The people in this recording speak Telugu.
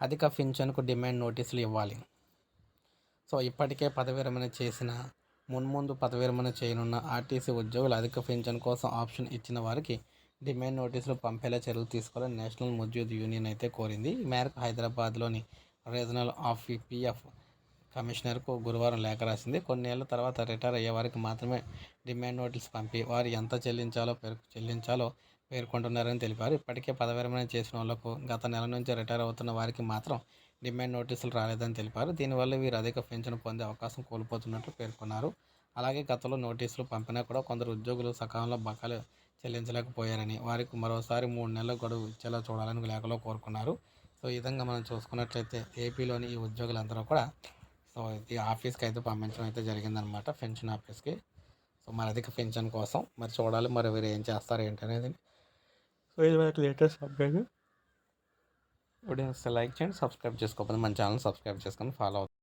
అధిక పింఛన్కు డిమాండ్ నోటీసులు ఇవ్వాలి. సో ఇప్పటికే పదవి విరమణ చేసిన మున్ముందు పదవి విరమణ చేయనున్న ఆర్టీసీ ఉద్యోగులు అధిక పింఛన్ కోసం ఆప్షన్ ఇచ్చిన వారికి డిమాండ్ నోటీసులు పంపేలా చర్యలు తీసుకోవాలని నేషనల్ మజ్దూర్ యూనియన్ అయితే కోరింది. ఈ మేరకు హైదరాబాద్లోని రీజనల్ ఆఫ్ పిఎఫ్ కమిషనర్కు గురువారం లేఖ రాసింది. కొన్నేళ్ళ తర్వాత రిటైర్ అయ్యే వారికి మాత్రమే డిమాండ్ నోటీస్ పంపి వారు ఎంత చెల్లించాలో పేరు చెల్లించాలో పేర్కొంటున్నారని తెలిపారు. ఇప్పటికే పదవి విరమణ చేసిన వాళ్ళకు గత నెల నుంచి రిటైర్ అవుతున్న వారికి మాత్రం డిమాండ్ నోటీసులు రాలేదని తెలిపారు. దీనివల్ల వీరు అధిక పెన్షన్ పొందే అవకాశం కోల్పోతున్నట్లు పేర్కొన్నారు. అలాగే గతంలో నోటీసులు పంపినా కూడా కొందరు ఉద్యోగులు సకాలంలో బకాలు చెల్లించలేకపోయారని వారికి మరోసారి మూడు నెలల గడువు ఇచ్చేలా చూడాలని లేఖలో కోరుకున్నారు. సో ఈ విధంగా మనం చూసుకున్నట్లయితే ఏపీలోని ఈ ఉద్యోగులందరూ కూడా సో ఈ ఆఫీస్కి అయితే పంపించడం అయితే జరిగిందనమాట పెన్షన్ ఆఫీస్కి. సో మరి అధిక పెన్షన్ కోసం మరి చూడాలి మరి వీరు ఏం చేస్తారు ఏంటనేది సో ఇది మనకు లేటెస్ట్ అప్డేట్ ఇప్పుడు లైక్ చేయండి సబ్స్క్రైబ్ చేసుకోకపోతే మన ఛానల్ సబ్స్క్రైబ్ చేసుకొని ఫాలో అవుతుంది